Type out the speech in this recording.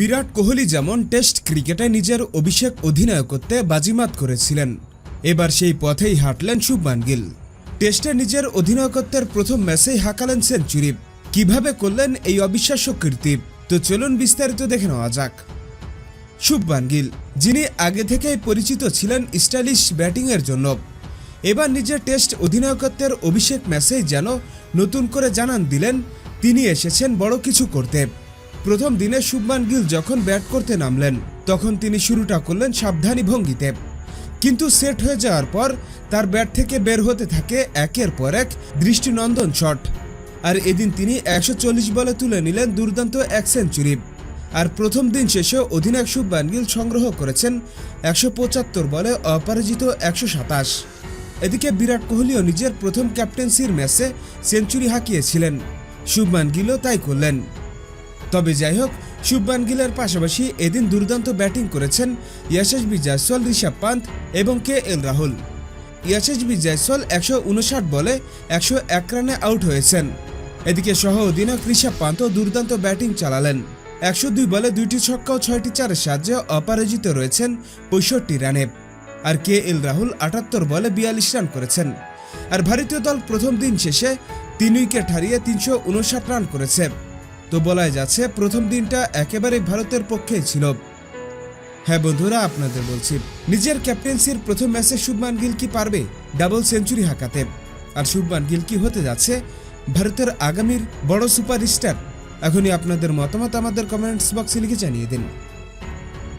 বিরাট কোহলি যেমন টেস্ট ক্রিকেটে নিজের অভিষেক অধিনায়কত্বে বাজিমাত করেছিলেন, এবার সেই পথেই হাঁটলেন শুভমান গিল। টেস্টে নিজের অধিনায়কত্বের প্রথম ম্যাচেই হাঁকালেন সেঞ্চুরি। কীভাবে করলেন এই অবিশ্বাস্য কীর্তি? তো চলুন বিস্তারিত দেখে নেওয়া যাক। শুভমান গিল, যিনি আগে থেকেই পরিচিত ছিলেন স্টাইলিশ ব্যাটিংয়ের জন্য। এবার নিজের টেস্ট অধিনায়কত্বের অভিষেক ম্যাচেই যেন নতুন করে জানান দিলেন, তিনি এসেছেন বড় কিছু করতে। প্রথম দিনে শুভমান গিল যখন ব্যাট করতে নামলেন, তখন তিনি শুরুটা করলেন সাবধানী ভঙ্গিতে। কিন্তু সেট হয়ে যাওয়ার পর তার ব্যাট থেকে বের হতে থাকে একের পর এক দৃষ্টিনন্দন শট। আর এদিন তিনি একশো চল্লিশ বলে তুলে নিলেন দুর্দান্ত এক সেঞ্চুরি। আর প্রথম দিন শেষে অধিনায়ক শুভমান গিল সংগ্রহ করেছেন একশো পঁচাত্তর বলে অপরাজিত একশো সাতাশ। এদিকে বিরাট কোহলিও নিজের প্রথম ক্যাপ্টেন্সির ম্যাচে সেঞ্চুরি হাঁকিয়েছিলেন। শুভমান গিলও তাই করলেন। তবে যাই হোক শুভমান গিলের পাশাপাশি এদিন দুর্দান্ত ব্যাটিং করেছেন ইয়াশাসবি জয়সওয়াল ঋষভ পান্ত এবং কে এল রাহুল। ইয়াশাসবি জয়সওয়াল একশো উনষাট বলে একশো এক রানে আউট হয়েছেন। এদিকে সহ অধিনায়ক ঋষভ পান্তও দুর্দান্ত ব্যাটিং চালালেন। একশো দুই বলে দুইটি ছক্কা ও ছয়টি চারের সাহায্যে অপরাজিত রয়েছেন পঁয়ষট্টি রানে। আর কে এল রাহুল আটাত্তর বলে বিয়াল্লিশ রান করেছেন। আর ভারতীয় দল প্রথম দিন শেষে তিন উইকেট হারিয়ে তিনশো উনষাট রান করেছে। তো বলাই যাচ্ছে প্রথম দিনটা একেবারে ভারতের পক্ষে ছিল। হ্যাঁ বন্ধুরা, আপনাদের বলছি, নিজের ক্যাপ্টেন্সির প্রথম ম্যাচে শুভমান গিল কি পারবে? ডাবল সেঞ্চুরি হাঁকাতে। আর শুভমান গিল কি হতে যাচ্ছে? ভারতের আগামীর বড় সুপারস্টার। এখনই আপনাদের মতামত আমাদের কমেন্টস বক্সে লিখে জানিয়ে দিন।